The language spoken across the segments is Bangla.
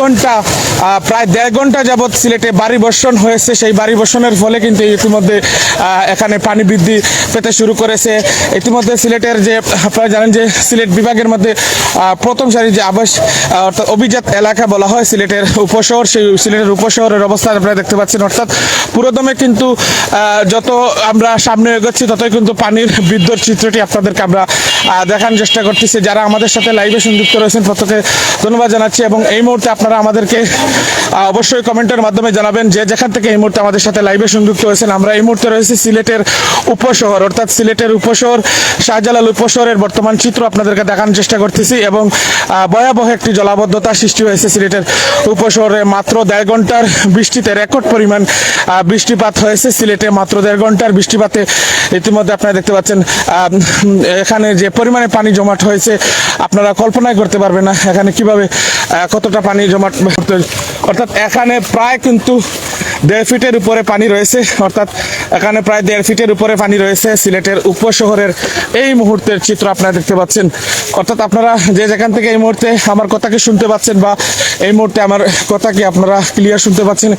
ঘণ্টা প্রায় দেড় ঘণ্টা যাবৎ সিলেটে বাড়ি বর্ষণ হয়েছে। সেই বাড়ি বর্ষণের ফলে কিন্তু ইতিমধ্যে এখানে পানি বৃদ্ধি পেতে শুরু করেছে। ইতিমধ্যে সিলেটের যে, আপনারা জানেন যে সিলেট বিভাগের মধ্যে প্রথম সারির যে আবাস অর্থাৎ অভিজাত এলাকা বলা হয় সিলেটের উপশহর, সেই সিলেটের উপশহরের অবস্থা আপনারা দেখতে পাচ্ছেন। অর্থাৎ পুরোদমে কিন্তু যত আমরা সামনে এগোচ্ছি, ততই কিন্তু পানির বৃদ্ধর চিত্রটি আপনাদেরকে আমরা দেখানোর চেষ্টা করতেছি। যারা আমাদের সাথে লাইভে সংযুক্ত রয়েছেন প্রত্যেকে ধন্যবাদ জানাচ্ছি এবং এই মুহূর্তে আপনারা আমাদেরকে অবশ্যই কমেন্টের মাধ্যমে জানাবেন যে যেখান থেকে এই মুহূর্তে আমাদের সাথে লাইভে সংযুক্ত হয়েছেন। আমরা এই মুহূর্তে রয়েছি সিলেটের উপশহর, অর্থাৎ সিলেটের উপশহর, শাহজালাল উপশহরের বর্তমান চিত্র আপনাদেরকে দেখানোর চেষ্টা করতেছি এবং ভয়াবহ একটি জলাবদ্ধতা সৃষ্টি হয়েছে সিলেটের উপশহরে। মাত্র দেড় ঘণ্টার বৃষ্টিতে রেকর্ড পরিমাণ বৃষ্টিপাত হয়েছে সিলেটে। মাত্র দেড় ঘণ্টার বৃষ্টিপাতে ইতিমধ্যে আপনারা দেখতে পাচ্ছেন এখানে যে পরিমাণে পানি জমাট হয়েছে, আপনারা কল্পনাই করতে পারবেন না এখানে কীভাবে কতটা পানি জমাট অর্থাৎ এখানে প্রায় কিন্তু দেড় ফিটের উপরে পানি রয়েছে। অর্থাৎ এখানে প্রায় দেড় ফিটের উপরে পানি রয়েছে সিলেটের উপশহরের। এই মুহূর্তের চিত্র আপনারা দেখতে পাচ্ছেন। অর্থাৎ আপনারা যে যেখান থেকে এই মুহূর্তে আমার কথাকে শুনতে পাচ্ছেন বা এই মুহূর্তে আমার কথাকে আপনারা ক্লিয়ার শুনতে পাচ্ছেন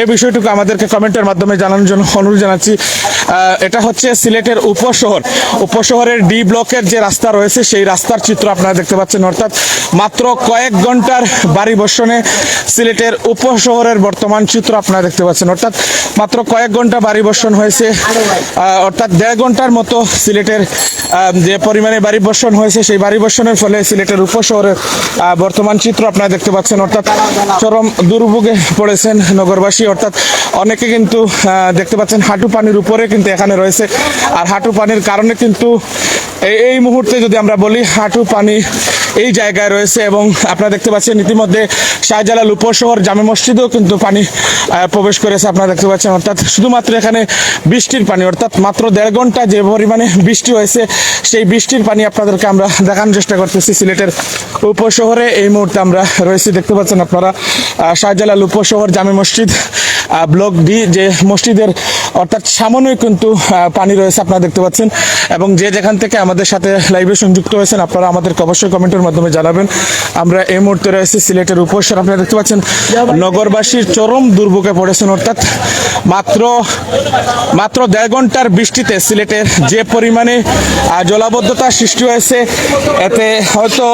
এই বিষয়টুকু আমাদেরকে কমেন্টের মাধ্যমে জানানোর জন্য অনুরোধ জানাচ্ছি। এটা হচ্ছে সিলেটের উপশহর। উপশহরের ডি ব্লকের যে রাস্তা রয়েছে, সেই রাস্তার চিত্র আপনারা দেখতে পাচ্ছেন। অর্থাৎ মাত্র কয়েক ঘণ্টার বাড়ি বর্ষণে সিলেটের উপশহরের বর্তমান চিত্র আপনারা দেখতে পাচ্ছেন। অর্থাৎ মাত্র কয়েক ঘণ্টা বাড়ি বর্ষণ হয়েছে। অর্থাৎ দেড় ঘণ্টার মতো সিলেটের যে পরিমাণে বাড়ি বর্ষণ হয়েছে, সেই বাড়ি বর্ষণের ফলে সিলেটের উপশহরের বর্তমান চিত্র আপনারা দেখতে পাচ্ছেন। অর্থাৎ চরম দুর্ভোগে পড়েছেন নগরবাসী। অর্থাৎ অনেকে কিন্তু দেখতে পাচ্ছেন হাঁটু পানির উপরে কিন্তু এখানে রয়েছে। আর হাঁটু পানির কারণে কিন্তু এই- মুহূর্তে যদি আমরা বলি হাঁটু পানি এই জায়গায় রয়েছে এবং আপনারা দেখতে পাচ্ছেন ইতিমধ্যে শাহজালাল উপশহর জামে মসজিদেও কিন্তু পানি প্রবেশ করেছে আপনারা দেখতে পাচ্ছেন। অর্থাৎ শুধুমাত্র এখানে বৃষ্টির পানি, অর্থাৎ মাত্র দেড় ঘণ্টা যে পরিমাণে বৃষ্টি হয়েছে, সেই বৃষ্টির পানি আপনাদেরকে আমরা দেখানোর চেষ্টা করতেছি সিলেটের উপশহরে। এই মুহূর্তে আমরা রয়েছি, দেখতে পাচ্ছেন আপনারা শাহজালাল উপশহর জামে মসজিদ ব্লক ডি যে মসজিদের অর্থাৎ সামনেই কিন্তু পানি রয়েছে, আপনারা দেখতে পাচ্ছেন। এবং যে যেখান থেকে আমাদের সাথে লাইভে সংযুক্ত হয়েছেন, আপনারা আমাদেরকে অবশ্যই কমেন্টের মাধ্যমে জানাবেন। আমরা এই মুহূর্তে রয়েছি সিলেটের উপসর। আপনারা দেখতে পাচ্ছেন, নগরবাসীর চরম দুর্ভোগে পড়েছেন, অর্থাৎ মাত্র মাত্র দেড় ঘণ্টার বৃষ্টিতে সিলেটের যে পরিমাণে জলাবদ্ধতা সৃষ্টি হয়েছে, এতে হয়তো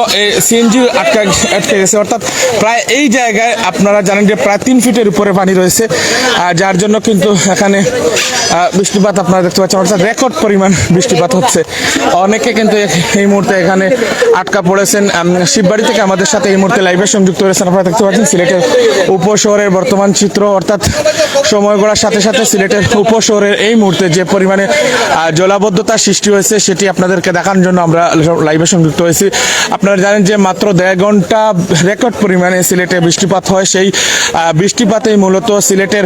সিএনজি আটকা, আটকে গেছে। অর্থাৎ প্রায় এই জায়গায় আপনারা জানেন যে প্রায় তিন ফিটের উপরে পানি রয়েছে যার জন্য কিন্তু এখানে Yeah. বৃষ্টিপাত আপনারা দেখতে পাচ্ছেন, অর্থাৎ রেকর্ড পরিমাণ বৃষ্টিপাত হচ্ছে। অনেকে কিন্তু এই মুহূর্তে এখানে আটকা পড়েছেন। শিববাড়ি থেকে আমাদের সাথে এই মুহূর্তে লাইভে সংযুক্ত রয়েছেন আপনারা দেখতে পাচ্ছেন, সিলেটের উপশহরের বর্তমান চিত্র। অর্থাৎ সময় গড়ার সাথে সাথে সিলেটের উপশহরের এই মুহূর্তে যে পরিমাণে জলাবদ্ধতা সৃষ্টি হয়েছে, সেটি আপনাদেরকে দেখানোর জন্য আমরা লাইভে সংযুক্ত হয়েছি। আপনারা জানেন যে মাত্র দেড় ঘণ্টা রেকর্ড পরিমাণে সিলেটে বৃষ্টিপাত হয়। সেই বৃষ্টিপাতেই মূলত সিলেটের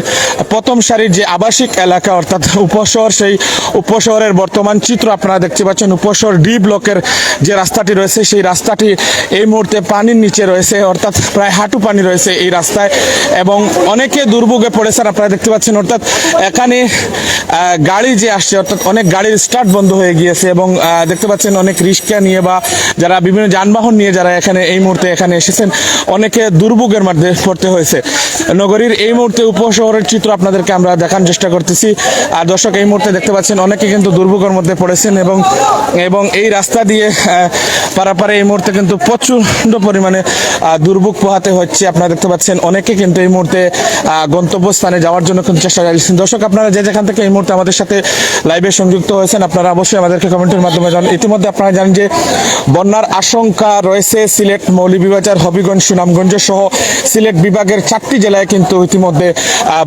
প্রথম সারির যে আবাসিক এলাকা, অর্থাৎ উপশহর সেই উপশহরের বর্তমান চিত্র আপনারা দেখতে পাচ্ছেন। উপশহর ডি ব্লকের যে রাস্তাটি রয়েছে, সেই রাস্তাটি এই মুহূর্তে পানির নিচে রয়েছে, অর্থাৎ প্রায় হাঁটু পানি রয়েছে এই রাস্তায় এবং অনেকে দুর্ভোগে পড়েছেন আপনারা দেখতে পাচ্ছেন। অর্থাৎ এখানে গাড়ি যে আসছে, অর্থাৎ অনেক গাড়ির স্টার্ট বন্ধ হয়ে গিয়েছে এবং দেখতে পাচ্ছেন অনেক রিক্সা নিয়ে বা যারা বিভিন্ন যানবাহন নিয়ে যারা এখানে এই মুহূর্তে এখানে এসেছেন, অনেকে দুর্ভোগের মধ্যে পড়তে হয়েছে। নগরীর এই মুহূর্তে উপশহরের চিত্র আপনাদেরকে আমরা দেখার চেষ্টা করতেছি। আর দর্শক, এই মুহূর্তে দেখতে পাচ্ছেন অনেকে কিন্তু দুর্ভোগের মধ্যে পড়েছেন এবং এবং এই রাস্তা দিয়ে পারাপারে এই মুহূর্তে কিন্তু প্রচণ্ড পরিমাণে দুর্ভোগ পোহাতে হচ্ছে। আপনারা দেখতে পাচ্ছেন অনেকে কিন্তু এই মুহূর্তে গন্তব্যস্থানে যাওয়ার জন্য কিন্তু চেষ্টা চালিয়েছেন। দর্শক, আপনারা যে যেখান থেকে এই মুহূর্তে আমাদের সাথে লাইভে সংযুক্ত হয়েছেন, আপনারা অবশ্যই আমাদেরকে কমেন্টের মাধ্যমে জানান। ইতিমধ্যে আপনারা জানেন যে বন্যার আশঙ্কা রয়েছে সিলেট মৌলভীবাজার, হবিগঞ্জ, সুনামগঞ্জ সহ সিলেট বিভাগের চারটি জেলায় কিন্তু ইতিমধ্যে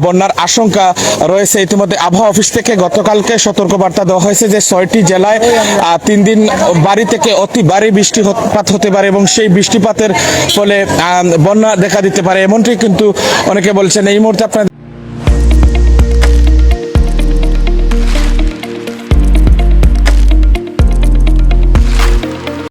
বন্যার আশঙ্কা রয়েছে। ইতিমধ্যে আবহাওয়া অফিস থেকে গতকালকে সতর্কবার্তা দেওয়া হয়েছে যে ছয়টি জেলায় তিন দিন বাড়ি থেকে অতি ভারী বৃষ্টিপাত হতে পারে এবং সেই বৃষ্টিপাতের ফলে বন্যা দেখা দিতে পারে। এমনটি কিন্তু অনেকে বলছেন। এই মুহূর্তে আপনারা